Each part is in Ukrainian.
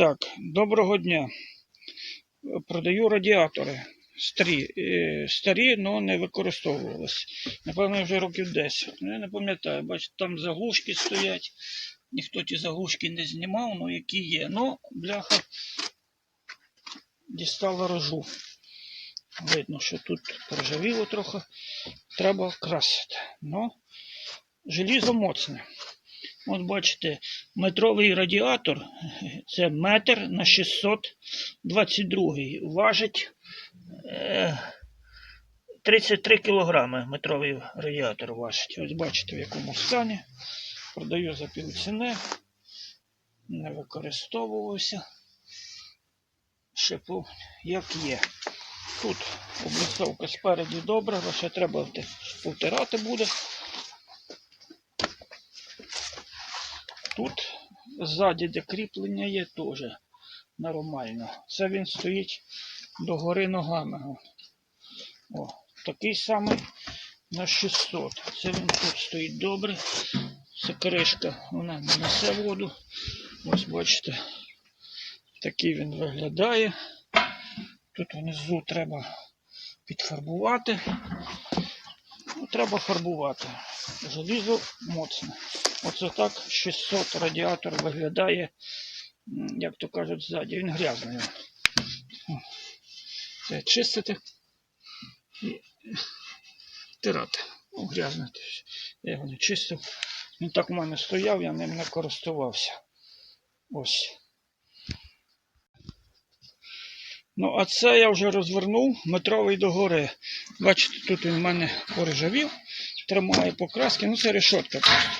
Так, доброго дня. Продаю радіатори. Старі, е, старі, але не використовувалися. Напевно, вже років 10. Ну, я не пам'ятаю, бачите, там заглушки стоять. Ніхто ті заглушки не знімав, ну які є. Ну, бляха дістала рожу. Видно, що тут прожавіло трохи. Треба красити. Ну, желізо моцне. От бачите, метровий радіатор, це метр на 622, важить е, 33 кілограми метровий радіатор важить. Ось бачите, в якому стані. Продаю за півціни. Не використовувався. Шипу, як є. Тут облицовка спереді добра, лише треба вти- повтирати буде. Тут ззаді, де кріплення є, теж нормально. Це він стоїть догори ногами. О, такий самий на 600. Це він тут стоїть добре. Це кришка, вона не несе воду. Ось бачите, такий він виглядає. Тут внизу треба підфарбувати. Ну, треба фарбувати. Желізо моцне. Оце так 600 радіатор виглядає, як то кажуть, ззаді. Він грязний. Це чистити і тирати. Ну, грязне. теж. Я його не чистив. Він так у мене стояв, я ним не користувався. Ось. Ну, а це я вже розвернув метровий догори. Бачите, тут він в мене поржавів, тримає покраски. Ну, це решетка просто.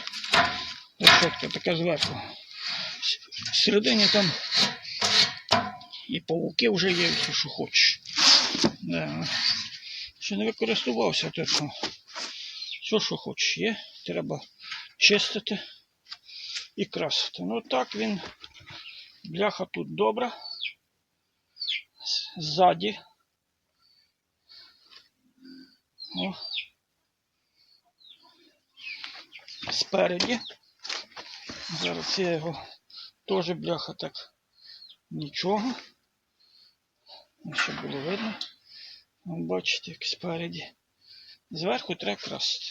Решетка така зверху. Всередині там і павуки вже є, і все, що хочеш. Да. Ще не використовувався ну. Все, що хочеш, є. Треба чистити і красити. Ну так він, бляха тут добра. Ззаді. О. Спереді. Зараз я його теж бляха так нічого. Щоб було видно. Бачите, як спереді. Зверху треба красити.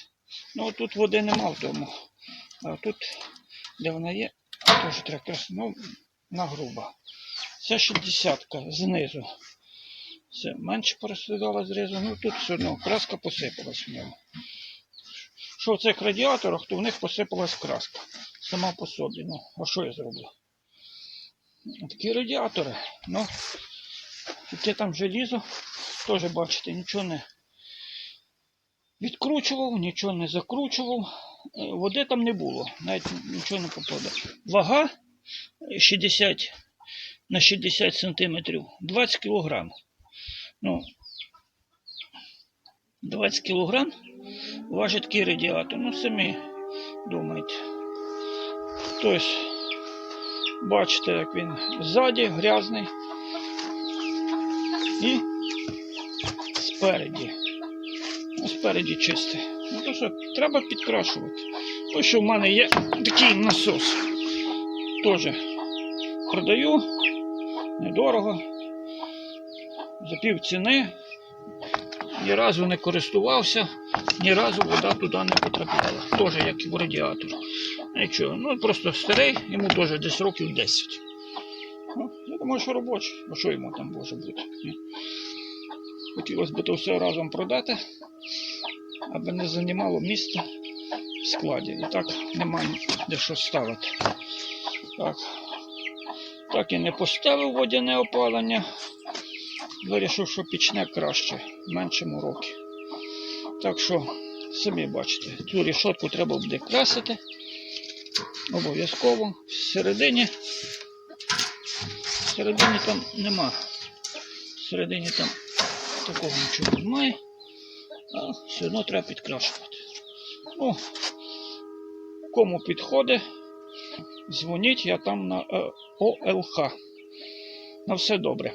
Ну тут води нема вдома. А тут, де вона є, теж треба красити. Ну, на грубо. Це 60 знизу. Це менше порозглядала зрізу. Ну тут все одно краска посипалась в ньому. Що в цих радіаторах, то в них посипалась краска. Сама по собі. Ну, а що я зроблю? Такі радіатори. Ну, яке там желізо, теж бачите, нічого не відкручував, нічого не закручував. Е, Води там не було, навіть нічого не попадає. Вага 60 на 60 сантиметрів, 20 кілограм. Ну, 20 кілограм важить такий радіатор. Ну, самі думайте. Тобто, бачите, як він ззаді грязний і спереді. Ну, спереді чистий. Ну то що, треба підкрашувати. Ось що в мене є такий насос. Теж продаю недорого. За пів ціни. Ні разу не користувався, ні разу вода туди не потрапляла. Теж як і в радіатор. Нічого. Ну просто старий, йому теж десь років 10. Ну, я думаю, що робочий. А що йому там може бути? Хотілося б то все разом продати, аби не займало місця в складі. І так немає де що ставити. Так. Так і не поставив водяне опалення. Вирішив, що пічне краще, в меншому році. Так що, самі бачите, цю рішотку треба буде красити. Обов'язково. Всередині. Всередині там нема. Всередині там такого нічого немає. А все одно треба підкрашувати. Ну, кому підходить, дзвоніть, я там на е, ОЛХ. На все добре.